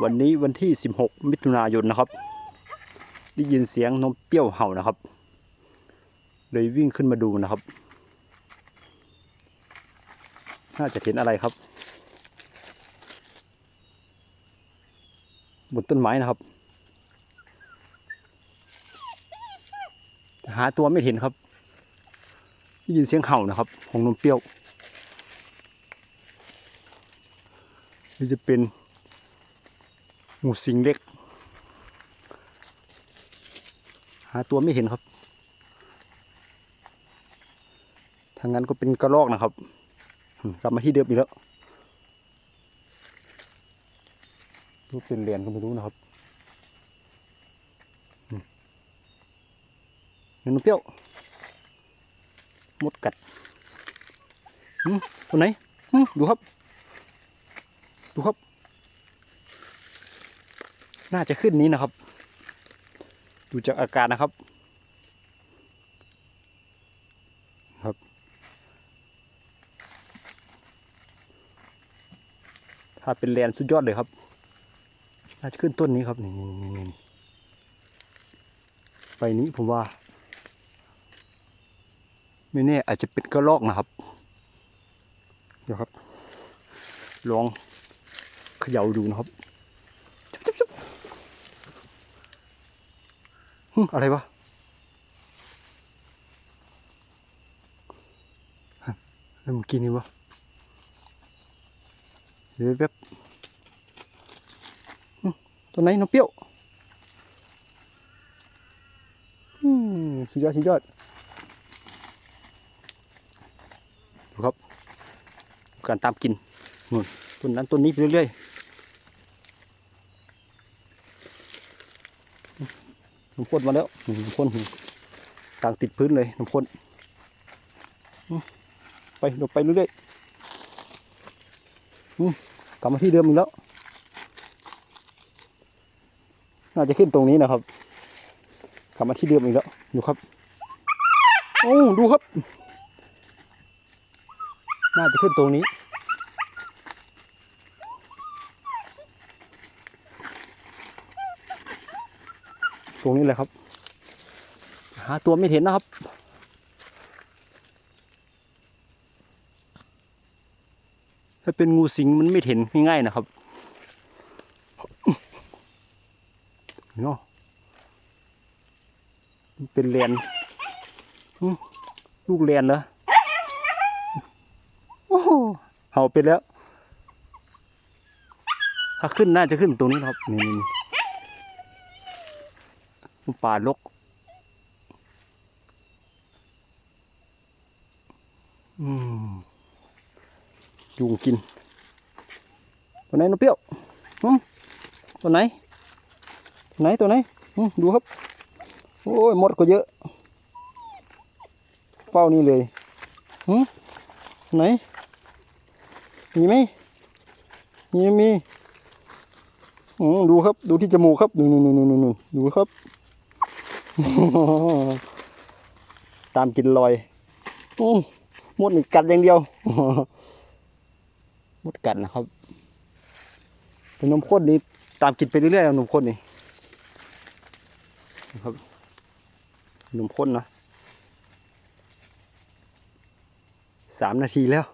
วันนี้วันที่ 16 มิถุนายนนะครับ ได้ยินเสียงนมเปรี้ยวเห่านะครับ เลยวิ่งขึ้นมาดูนะครับ น่าจะเห็นอะไรครับ บนต้นไม้นะครับ หาตัวไม่เห็นครับได้ยินเสียงเห่านะครับ ของนมเปรี้ยวนี่จะเป็น งูสิงเล็ก หาตัวไม่เห็นครับทางนั้นก็เป็นกระรอกนะครับ กลับมาที่เดิมอีกแล้วรูปเป็นเหรียญก็ไม่รู้นะครับเห็นเปรี้ยวมดกัดหืมตัวไหนหืมดูครับ ดูครับ น่าจะขึ้นนี้นะครับ ดูจากอาการนะครับ ครับ ถ้าเป็นแลนสุดยอดเลยครับ น่าจะขึ้นต้นนี้ครับนี่นี่นี่นี่นี่ไปนี้ผมว่า ไม่แน่อาจจะเป็นกระรอกนะครับ เดี๋ยวครับ ลองเขย่าดูนะครับจุ๊บจุ๊บจุ๊บหึ อะไรวะฮะอะไรเมื่อกี้นี่วะเดี๋ยวแป๊บตัวไหนน้องเปรี้ยวสุดยอดสุดยอดดูครับ การตามกินนู่นต้นนั้นต้นนี้ไปเรื่อยๆ น้ำพ่นมาแล้วน้ำพ่นต่างติดพื้นเลยน้ำพ่นไปลงไปเรื่อยๆกลับมาที่เดิมอีกแล้ว น่าจะขึ้นตรงนี้นะครับ กลับมาที่เดิมอีกแล้วดูครับโอ้ดูครับ น่าจะขึ้นตรงนี้ ตรงนี้เลยครับ หาตัวไม่เห็นนะครับ ถ้าเป็นงูสิงมันไม่เห็นง่ายๆนะครับเนาะเป็นแลนลูกแลนเหรอโอ้โหเห่าไปแล้ว ถ้าขึ้นน่าจะขึ้นตรงนี้ครับนี่นี่ ป่าลกอืมยุงกิน ตัวไหนนกเปรี้ยวหึตัวไหน ตัวไหนตัวไหนหึดูครับ โอ้ยมดก็เยอะเฝ้านี่เลยหึไหน มีไหมมีไม่มีอืมดูครับ ดูที่จมูกครับนู่นนู่นนู่นนู่นนู่นดูครับ ตามกินรอยอมดนี่กัดอย่างเดียวมดกัดนะครับเป็นนมข้นนี่ตามกินไปเรื่อยๆนมข้นนี่ครับนมข้นนะสามนาทีแล้ว